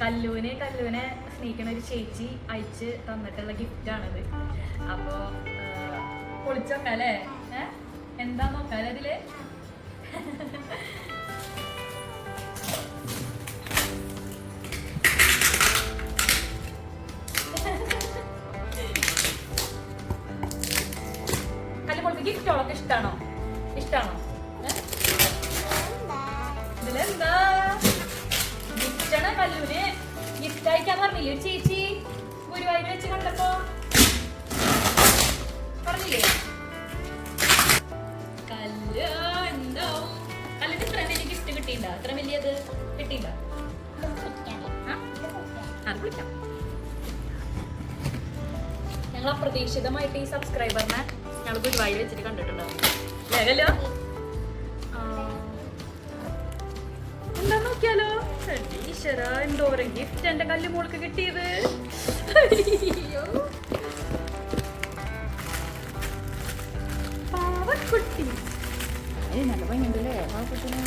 കല്ലൂന് കല്ലൂനെ സ്നേഹിക്കുന്ന ഒരു ചേച്ചി അയച്ച് തന്നിട്ടുള്ള ഗിഫ്റ്റ് ആണിത്. അപ്പോ ഏഹ് എന്താ നോക്കാലേ അതിൽ കല്ല് പൊളിക്ക് ഗിഫ്റ്റോളൊക്കെ ഇഷ്ടാണോ? പറഞ്ഞില്ലേ? ഒരു ചേച്ചി ഗുരുവായൂർ വെച്ച് കണ്ടപ്പോ പറഞ്ഞില്ലേ? ഞങ്ങൾ അപ്രതീക്ഷിതമായിട്ട് ഈ സബ്സ്ക്രൈബറിനെ ഞങ്ങൾ ഗുരുവായൂർ വെച്ചിട്ട് കണ്ടിട്ടുണ്ടാവും. അല്ലേ ഈശ്വര എന്തോരം ഗിഫ്റ്റ് എന്റെ കല്ല് മോൾക്ക് കിട്ടിയത്? അയ്യോ. പാവക്കുട്ടി. നല്ല ഭംഗിയുണ്ടല്ലേ? പാവക്കുട്ടിനെ.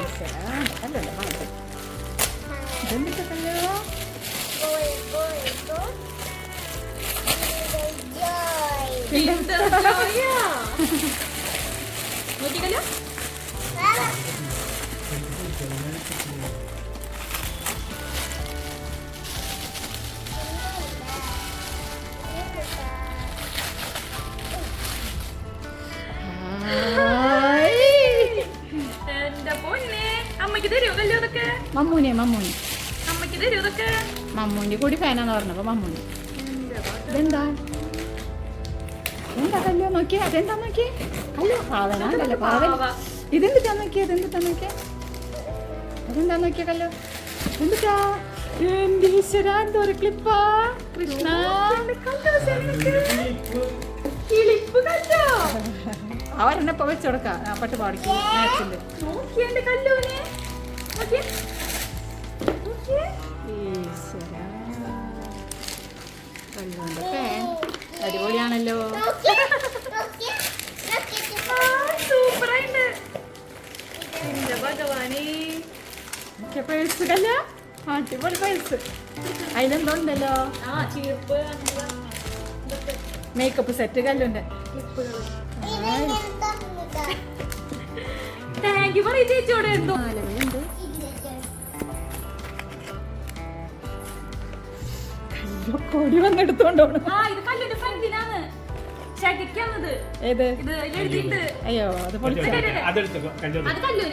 ഈശ്വരാ, അല്ലല്ല പാവക്കുട്ടി. നോക്കിക്കല്ലോ. മമ്മൂനെ മമ്മൂനെ. മമ്മൂന്റെ കൂടി ഫാനാന്ന് പറഞ്ഞപ്പോ മമ്മൂന്. ഇതെന്താ? എന്താ കല്ലോ നോക്കിയേ? അതെന്താ നോക്കിയേ? അല്ലോ പാവനാണല്ലോ പാവൻ. പാവ. ഇതെന്തിട്ടാ നോക്കിയേ? ഇതെന്തിട്ടാ നോക്കിയേ? അതെന്താ നോക്കിയാലോ എന്താ എന്തിട്ടാ? എന്റെ ഈശ്വര എന്തോ ഒരു ക്ലിപ്പാ? കൃഷ്ണ? കിളിപ്പ് കല്ലോ അവരെന്നെ ഇപ്പൊ വെച്ചു കൊടുക്കാം. ആ പട്ട് പാടിക്ക് അടിപൊളിയാണല്ലോ. സൂപ്പറായിട്ട് എന്റെ ഭഗവാനേ പേഴ്സ്. കല്ല അടിപൊളി പേഴ്സ് അതിലെന്തോ ഉണ്ടല്ലോ മേക്കപ്പ് സെറ്റ് കല്ലുണ്ട്. താങ്ക് യു പറയും ചേച്ചിയോട് എന്തോ? നാലുണ്ട് കൊടി വന്നെടുത്തോണ്ടോണ് ആ ഇത് കല്ലിന്റെ ഏത്? അയ്യോ അത്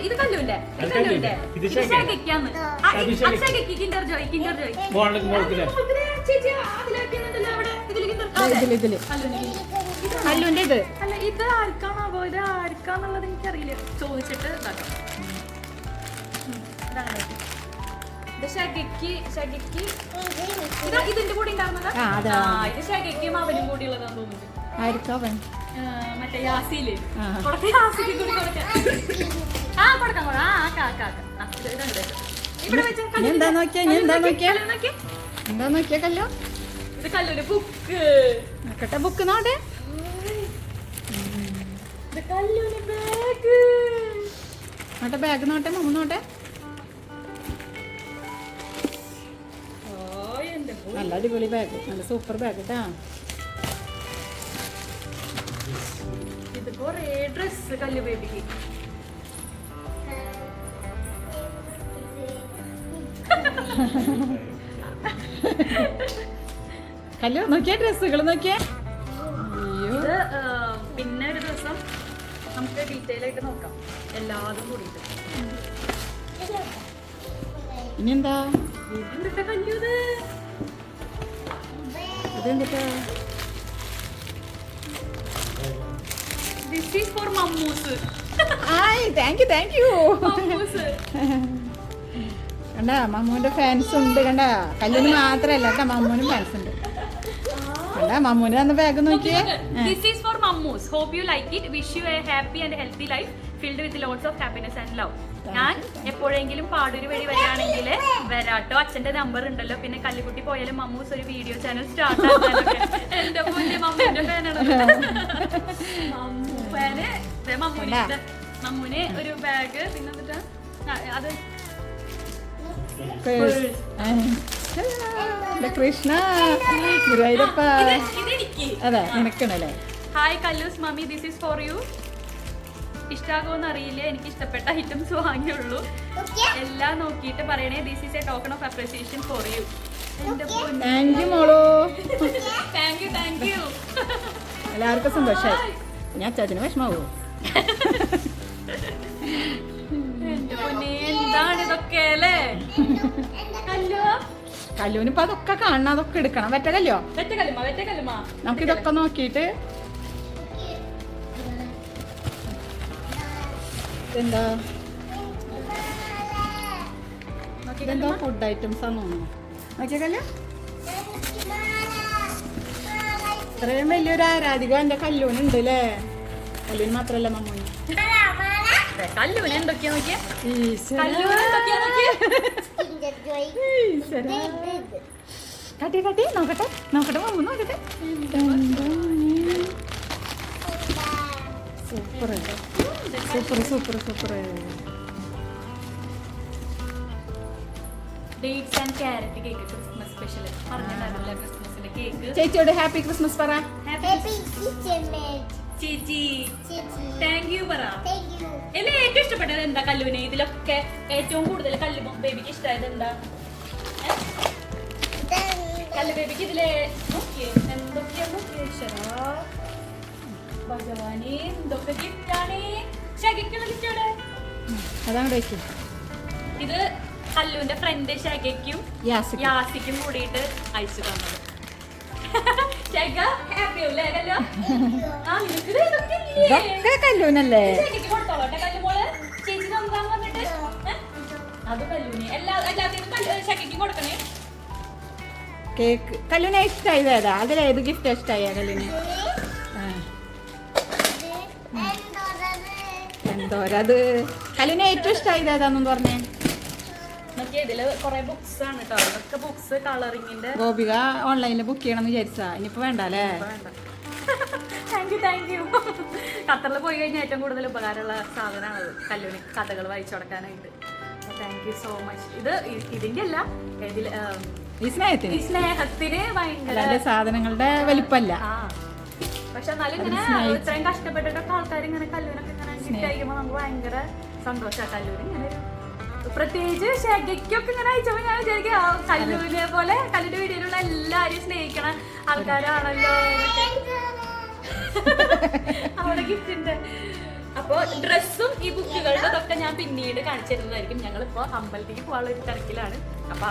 ഇത് ഇതിൽ ഇതിൽ അല്ല ഇത് ആർക്കാണാവോ? ഇത് ആർക്കാന്നുള്ളത് എനിക്കറിയില്ല. ചോദിച്ചിട്ട് ഇതാക്കാം. ഇതിന്റെ കൂടെ ഉണ്ടായിരുന്നതാ ആ, ഇത് ശകയ്ക്കും അവനും കൂടി ഉള്ളതാന്ന് തോന്നുന്നു. ആയിരിക്കാവൻ ആ, മറ്റേ യാസിയിൽ. കൊടുക്ക യാസിക്ക് കൂടി കൊടുക്കാം. ആ കൊടുക്കാം ആ ആക്കാം ആക്കാം ആക്കാം. ആ, ഇത് ഇതുണ്ട്. ഇവിടെ വെച്ച എന്താ നോക്കിയേ? എന്താ നോക്കിയേ? എന്താ നോക്കിയ കല്ലോ? ഇത് കല്ലൂര് ബുക്ക്. നോക്കട്ടെ ബുക്ക് നോട്ടെ ഇത് കല്ലൂര് ബാഗ്. നോട്ടെ ബാഗ് നോട്ടെ മമ്മ നോട്ടെ നല്ല അടിപൊളി ബാഗ്. നല്ല സൂപ്പർ ബാഗ് കേട്ടാ. കൊറേ ഡ്രസ് കല്ലു ബേബിക്ക് ഹലോ നോക്കിയ. ഡ്രസ്സുകൾ നോക്കിയേ പിന്നെ ഒരു ദിവസം നമുക്ക് ഡീറ്റെയിൽ ആയിട്ട് നോക്കാം. എല്ലാതും കൂടിയിട്ട്. ഇനി എന്താ കല്ലൂത് Kallu is for Mammoos hi thank you thank you Mammoos കണ്ട മമ്മൂന്റെ ഫാൻസ് ഉണ്ട് കണ്ട? കല്ലിന് മാത്രല്ല കേട്ടോ മമ്മൂനും ഫാൻസ് ഉണ്ട്. കണ്ട മമ്മൂന് തന്ന ബാഗ് നോക്കിയേ? This is for Mammoos hope you like it wish you a happy and healthy life filled with lots of happiness and love ഞാൻ എപ്പോഴെങ്കിലും പാടൂര് വഴി വരികയാണെങ്കിൽ വരാട്ടോ. അച്ഛന്റെ നമ്പർ ഉണ്ടല്ലോ. പിന്നെ കല്ലുകുട്ടി പോയാലും മമ്മൂസ് ഒരു വീഡിയോ ചാനൽ സ്റ്റാർട്ട് ആക്കാനൊക്കെ. എന്റെ പൊന്നെ മമ്മൂന്റെ ഫാനാണ് മമ്മൂ മമ്മൂനെ ദേ മമ്മൂന് ഒരു ബാഗ് പിന്നെ എന്നിട്ട് അത് കൃഷ്ണ. ഗുരുവായൂരപ്പ. അതെ നിനക്കണല്ലേ? Hi Kallus mummy this is for you ഇഷ്ടാകുമെന്ന് അറിയില്ല? എനിക്ക് ഇഷ്ടപ്പെട്ട ഐറ്റംസ് വാങ്ങിയുള്ളൂ എല്ലാം നോക്കിയിട്ട് പറയണേ this is a token of appreciation for you thank you മോളോ. താങ്ക് യു താങ്ക് യു എല്ലാവർക്കും സന്തോഷമായി ഞാൻ അച്ചാച്ചന് വിഷമാവോ എന്റെ പൊന്നേ എന്താണ് ഇതൊക്കെ അല്ലേ? കല്ലോ കല്ലൂന് ഇപ്പൊ അതൊക്കെ കാണണം അതൊക്കെ എടുക്കണം. വെറ്റകല്ലോ നമുക്ക് ഇതൊക്കെ നോക്കിയിട്ട്. എന്താ ഇതെന്താ ഫുഡ് ഐറ്റംസ് ആണെന്ന് തോന്നുന്നു. നോക്കിയക്കല്ലോ ഇത്രയും വലിയൊരു ആരാധിക എന്റെ കല്ലൂണുണ്ട് അല്ലേ കല്ലൂന് മാത്രല്ല മമ്മൂന്. കല്ലൂന് എന്തൊക്കെയാ നോക്കിയേ. കല്ലൂന് എന്തൊക്കെയാ നോക്കിയേ. കാട്ടി കാട്ടി നോക്കട്ടെ നോക്കട്ടെ മമ്മു നോക്കട്ടെ. Super super super super dates and carrot cake Christmas special പറഞ്ഞിട്ടുണ്ടായിരുന്നില്ല? ചേച്ചിയോട് ഹാപ്പി ക്രിസ്മസ് പറ. ഹാപ്പി ചേച്ചി. താങ്ക് യു പറ. എന്നെ ഏറ്റവും ഇഷ്ടപ്പെട്ടത് എന്താ കല്ലുവിന്? ഇതിലൊക്കെ ഏറ്റവും കൂടുതൽ കല്ലു ബേബിക്ക് ഇഷ്ടമായത് എന്താ? കല്ലു ബേബിക്ക് ഇതിലെ നോക്കിയേ എന്തൊക്കെയാ നോക്കിയേ ഈശ്വരാ. ഭഗവാനെ എന്തൊക്കെ ഗിഫ്റ്റാണ് ശകിക്കുള്ള ഗിഫ്റ്റാണ് അതാണ് ഇത് കല്ലുവിന്റെ ഫ്രണ്ട് ശകയ്ക്കും യാസിക്കും കൂടിയിട്ട് അയച്ചു തന്നത്. ഇതൊക്കെ കല്ലൂനല്ലേ? കേക്ക്. കല്ലൂന ഇഷ്ടമായി ഏതാ അതിലേത് ഗിഫ്റ്റ് ഇഷ്ടമായ കല്ലൂന്. എന്തോരത്? കല്ലൂന ഏറ്റവും ഇഷ്ടമായി ഏതാന്നും പറഞ്ഞേ. ഗോപിക ഓൺലൈനിൽ ബുക്ക് ചെയ്യണം എന്ന് വിചാരിച്ചാ. ഇനിയിപ്പോ വേണ്ട. അല്ലേ താങ്ക് യു താങ്ക് യു ഖത്തറിൽ പോയി കഴിഞ്ഞാൽ ഏറ്റവും കൂടുതൽ ഉപകാരമുള്ള സാധനമാണ് കല്ലൂണി. കഥകൾ വായിച്ചു കൊടുക്കാനായിട്ട് താങ്ക് യു സോ മച്ച് ഇത് ഇതിന്റെ അല്ല ഇതിൽ ഈ സ്നേഹത്തിന്. സ്നേഹത്തിന് ഭയങ്കര സാധനങ്ങളുടെ വലിപ്പല്ല. പക്ഷെ എന്നാലും ഇങ്ങനെ ഇത്രയും കഷ്ടപ്പെട്ടിട്ടൊക്കെ ആൾക്കാർ ഇങ്ങനെ കല്ലൂരൊക്കെ ഇങ്ങനെ അയക്കുമ്പോൾ നമുക്ക് ഭയങ്കര സന്തോഷമാണ് കല്ലൂരി ഇങ്ങനെ പ്രത്യേകിച്ച് ശകയ്ക്കൊക്കെ ഇങ്ങനെ അയച്ചപ്പോ ഞാൻ വിചാരിക്കും കല്ലുവിനെ പോലെ കല്ലൂര് വീഡിയോയിലുള്ള എല്ലാരെയും സ്നേഹിക്കണ ആൾക്കാരാണല്ലോ. അവിടെ ഗിഫ്റ്റ് ഉണ്ട്. അപ്പൊ ഡ്രസ്സും ഈ ബുക്കുകളുടെ ഇതൊക്കെ ഞാൻ പിന്നീട് കാണിച്ചു തരുന്നതായിരിക്കും. ഞങ്ങളിപ്പോ അമ്പലത്തിലേക്ക് പോകാനുള്ള ഒരു തിരക്കിലാണ്. അപ്പൊ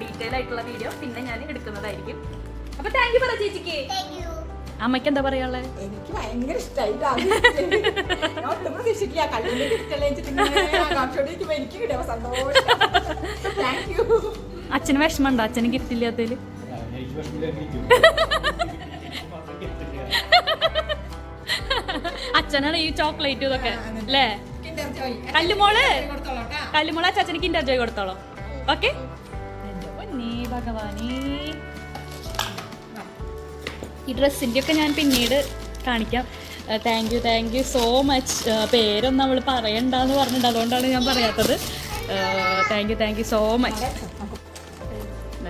ഡീറ്റെയിൽ ആയിട്ടുള്ള വീഡിയോ പിന്നെ ഞാൻ എടുക്കുന്നതായിരിക്കും. അപ്പൊ താങ്ക് യു പറ ചേച്ചിക്ക്. അമ്മയ്ക്ക് എന്താ പറയാനുള്ളത് എനിക്ക് ഭയങ്കര ഇഷ്ടമായി ഞാൻ ഒട്ടും പ്രതീക്ഷിക്കില്ല കല്ലൂരിന്റെ ഗിഫ്റ്റ് അല്ലേ ആകാംക്ഷയോടെ എനിക്ക് കിട്ടിയ സന്തോഷം. താങ്ക് യു അച്ഛന് വിഷമമുണ്ടോ? അച്ഛന് ഗിഫ്റ്റ് ഇല്ലാത്തതിൽ. അച്ഛനാണ് ഈ ചോക്ലേറ്റ് ഇതൊക്കെ അല്ലേ? കല്ലുമോൾ. കല്ലുമോൾ അച്ഛനക്ക് ഇന്റർജോയ് ജോയ് കൊടുത്തോളോ. ഓക്കെ. ഭഗവാനേ. ഈ ഡ്രസ്സിന്റെ ഒക്കെ ഞാൻ പിന്നീട് കാണിക്കാം. Thank you thank you so much പേരൊന്നും നമ്മൾ പറയണ്ടെന്ന് പറഞ്ഞിട്ടുണ്ട് അതുകൊണ്ടാണ് ഞാൻ പറയാത്തത്. Thank you thank you so much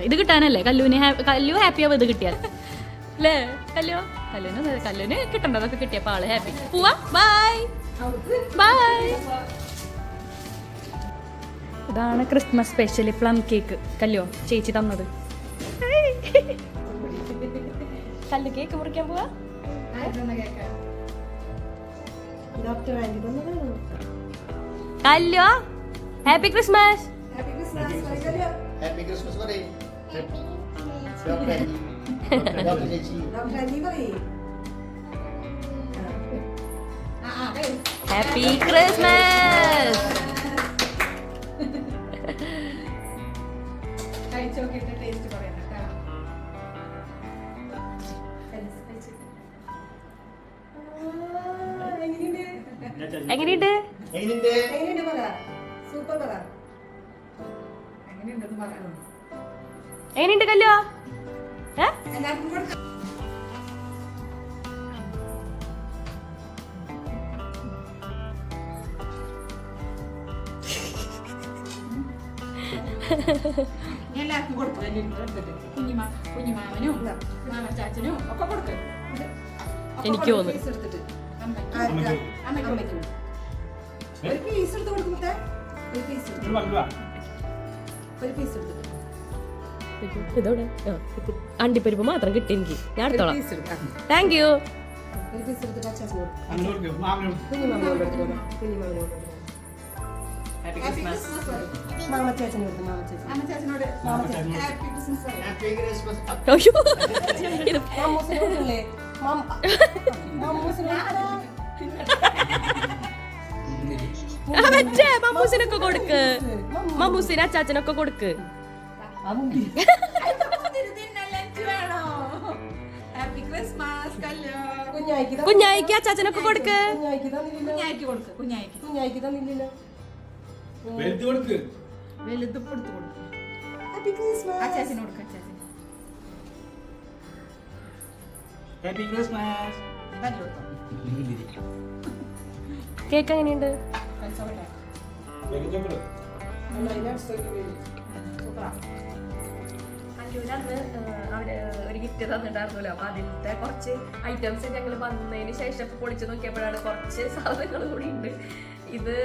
ഇത് കിട്ടാനല്ലേ? കല്ലുവിന് കല്ലു ഹാപ്പി ആവും ഇത് കിട്ടിയാൽ. അല്ലേ കല്ലു? കല്ലുവിന് കല്ലുവിന് കിട്ടേണ്ടതൊക്കെ കിട്ടിയപ്പോൾ ആൾ ഹാപ്പി പോവാ. ബൈ ബൈ ഇതാണ് ക്രിസ്മസ് സ്പെഷ്യൽ പ്ലം കേക്ക് കല്ലോ ചേച്ചി തന്നത്. കല്ല് കേക്ക് മുറിക്കാൻ പോവാ? കല്ലോ? ഹാപ്പി ക്രിസ്മസ് ഹാപ്പി ക്രിസ്മസ് പറയും. എങ്ങനെയുണ്ട്? എങ്ങനെയുണ്ട്? കല്ലോ എല്ലാവർക്കും കൊടുക്കാം. കുഞ്ഞിമാ കുഞ്ഞിമാമനും മാമ ചാച്ചനും ഒക്കെ കൊടുക്കുക എനിക്ക് തോന്നുന്നു. അമ്മയ്ക്ക് ഒരു പീസ് എടുത്ത് കൊടുക്കുമ്പത്തെ ഒരു പീസ്. ഒരു പീസ് എടുത്തിട്ട് ഇതോടെ അണ്ടിപ്പരിപ്പ് മാത്രം കിട്ടി എനിക്ക്. ഞാൻ എടുത്തോളാം. പീസ് എടുക്കാം താങ്ക് യു ഇത് മറ്റേ മമ്മൂസിനൊക്കെ കൊടുക്ക്. മമ്മൂസിന് അച്ചാച്ചനൊക്കെ കൊടുക്ക്. കുഞ്ഞായിക്ക് അച്ചാച്ചനൊക്കെ കൊടുക്കും. ഹാപ്പി ക്രിസ്മസ് കേക്ക് എങ്ങനെയുണ്ട്? അന്ന് അവർ ഒരു ഗിഫ്റ്റ് തന്നിട്ടുണ്ടായിരുന്നല്ലോ. അപ്പൊ അതിലത്തെ കുറച്ച് ഐറ്റംസ് ഞങ്ങൾ വന്നതിന് ശേഷം പൊളിച്ചു നോക്കിയപ്പോഴാണ് കുറച്ച് സാധനങ്ങൾ കൂടി ഉണ്ട്. ഇത്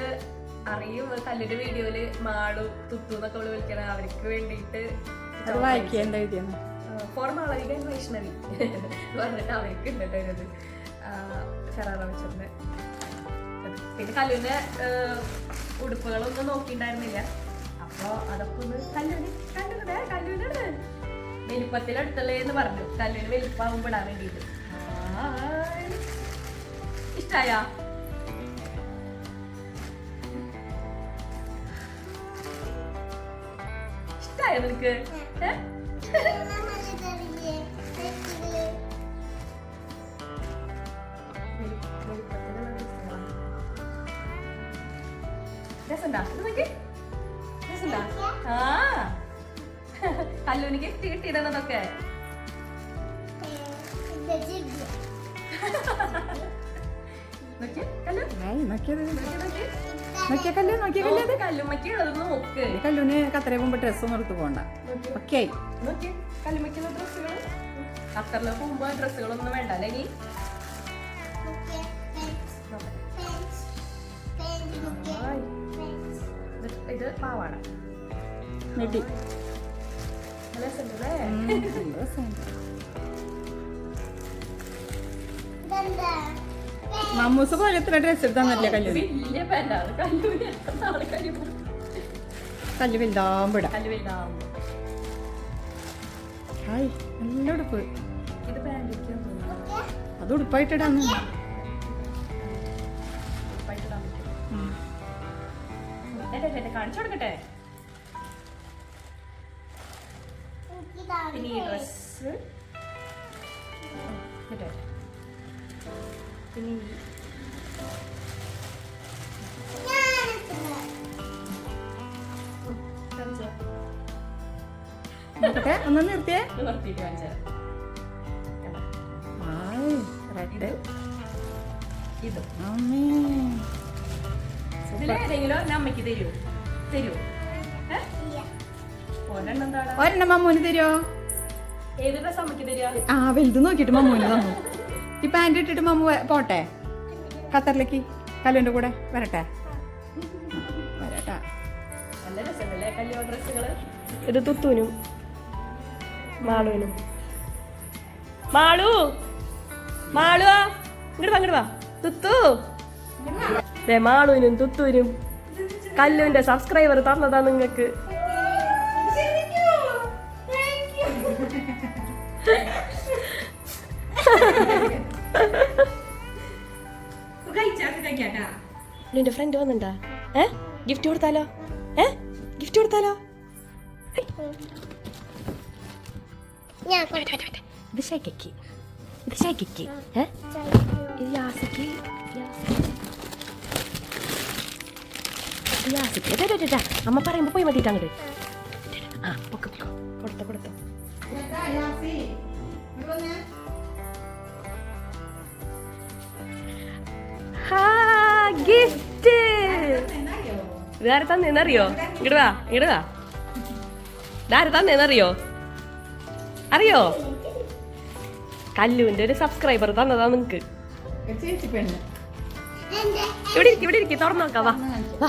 അറിയും കല്ലിന്റെ വീഡിയോയിൽ മാളു തുത്തു എന്നൊക്കെ അവൾ വിളിക്കണ. അവർക്ക് വേണ്ടിയിട്ട് അത് വായിക്കുക എന്താ എഴുതിയെന്ന്? ഫോർ മാളവിക and വൈഷ്ണവി പറഞ്ഞിട്ട് അവർക്ക് ഉണ്ട് ഫെറാറ വെച്ചിട്ടുണ്ട് പിന്നെ കല്ലുവിന്റെ ഉടുപ്പുകളൊന്നും നോക്കിയിട്ടുണ്ടായിരുന്നില്ല അപ്പൊ അതൊക്കെ ഒന്ന് കല്ലുവിന് കല്ലുവിടെ കല്ലുവിനാണ് വലിപ്പത്തിലെടുത്തല്ലേ എന്ന് പറഞ്ഞു. കല്ലുവിന് വലിപ്പാവും ഇടാൻ വേണ്ടിയിട്ട് ഇഷ്ടായ? ഇഷ്ടായോ നിനക്ക്? ഏ? രസണ്ടാ ഇത് നോക്കി രസണ്ടാ ആ കല്ലൂന് ഗിഫ്റ്റ് കിട്ടിയിടണതൊക്കെ നോക്കി കല്ലു. നോക്കിയത് നോക്കി നോക്കി നോക്കിയ കല്ല് നോക്കിയ കല്ല് നോക്ക് കല്ലുമ്മക്ക് ഉള്ളത് നോക്ക്. കല്ലുവിന് കത്തറ പോകുമ്പോ ഡ്രസ്സ് നിർത്ത് പോണ്ട. ഓക്കെ കല്ലുമ്മയ്ക്കുള്ള ഡ്രസ്സുകൾ ഖത്തറിൽ പോകുമ്പോ ഡ്രസ്സുകളൊന്നും വേണ്ട അല്ലേ ഇത് പാവാണ് പാവാട രസമുണ്ടല്ലേ? മമ്മൂസ് പോലെ എത്ര ഡ്രസ് എടുത്താന്നല്ലേ കല്ലൂരി? എത്ര നാൾ കഴിയുമ്പോ കല്ല് വലുതാകുമ്പോടാ കല്ല് വലുതാവുമ്പോ ഹായ് നല്ല ഉടുപ്പ്. അത് ഉടുപ്പായിട്ടിടാന്ന് എന്റെ കാണിച്ചു കൊടുക്കട്ടെ. പിന്നെ ഈ ഡ്രസ് പിന്നെ ഈ നോക്കട്ടെ ഒന്ന് നിർത്തിയേ. റെഡ്. ഇതും. അമ്മേ. ഇതിലേതെങ്കിലും അമ്മയ്ക്ക്? ഒരെണ്ണം മമ്മൂന് തരുമോ ആ വലുത് നോക്കിട്ട് മമ്മൂന് തന്നു. ഈ പാന്റ് ഇട്ടിട്ട് മമ്മു പോട്ടെ? ഖത്തറിലേക്ക്? കല്ലുവിന്റെ കൂടെ? വരട്ടെ? വരട്ടെ. ഇത് തുത്തൂനും മാളുവിനും. മാളു മാളു ഇങ്ങോട്ട് വാ ഇങ്ങോട്ട് വാ. തുത്തു. മാളുവിനും തുത്തൂരും കല്ലുവിന്റെ സബ്സ്ക്രൈബർ തന്നതാ നിങ്ങക്ക് നിന്റെ ഫ്രണ്ട് വന്നിണ്ടാ? ഏ? ഗിഫ്റ്റ് കൊടുത്താലോ? ഏ? ഗിഫ്റ്റ് കൊടുത്താലോ? ഇത് ഷൈക്കയ്ക്ക് ഏ? ഇത് യാസിക്ക് യാസിക്ക് യാസിക്ക് അമ്മ പറയുമ്പോൾ പോയി മതിയിട്ട് അങ്ങോട്ട് ആ പൊക്കെ പൊക്കോ. കൊടുത്തോ കൊടുത്തോ. ഗിഫ്റ്റ്. വേറെ തന്നേന്നറിയോ? ഇങ്ങടാ ഇങ്ങടാ ആര് തന്നെന്നറിയോ? അറിയോ? കല്ലുവിന്റെ ഒരു സബ്സ്ക്രൈബർ തന്നതാ നിനക്ക് ഇവിടെ ഇരിക്കും ഇവിടെ ഇരിക്കും. തുറന്നു നോക്കാം വാ. വാ.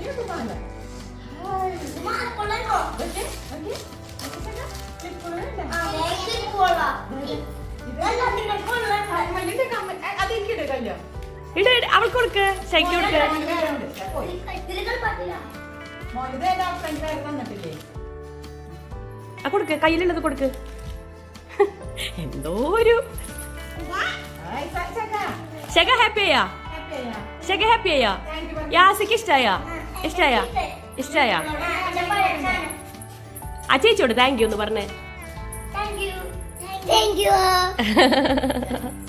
അവൾക്ക് കൊടുക്ക്. ശരിക്കും കൊടുക്ക്. കൊടുക്ക്. കയ്യിലുള്ളത് കൊടുക്ക്. എന്തോ ഒരു ശക ഹാപ്പിയാ ശക ഹാപ്പിയാ യാസിക്ക് ഇഷ്ടായ? ഇഷ്ടായ? ഇഷ്ടായ? ആ ചേച്ചിയോട് താങ്ക് യു എന്ന് പറഞ്ഞേ.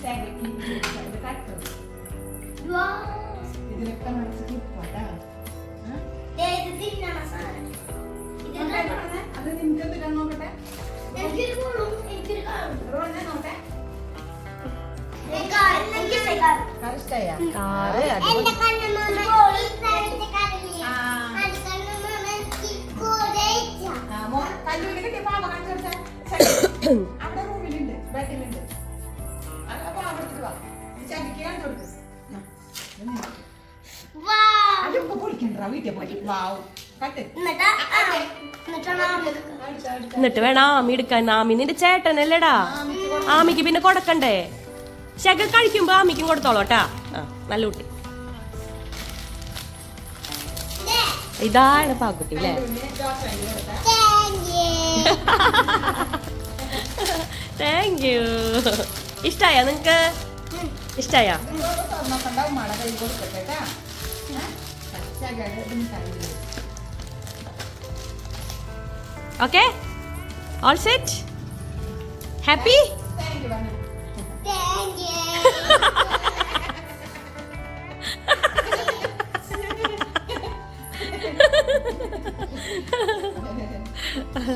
കാറ്. എന്നിട്ട് വേണം ആമി എടുക്കാൻ ആമി നിന്റെ ചേട്ടനല്ലേടാ ആമിക്ക് പിന്നെ കൊടുക്കണ്ടേ ശക കഴിക്കുമ്പോ ആമിക്കും കൊടുത്തോളോട്ടാ നല്ല കുട്ടി ഇതാണ് പാക്കുട്ടി അല്ലേ താങ്ക് യു ഇഷ്ടായ നിങ്ങക്ക് ഇഷ്ടായ Okay? All set? Happy? Thank you, Thank you. Ha ha ha.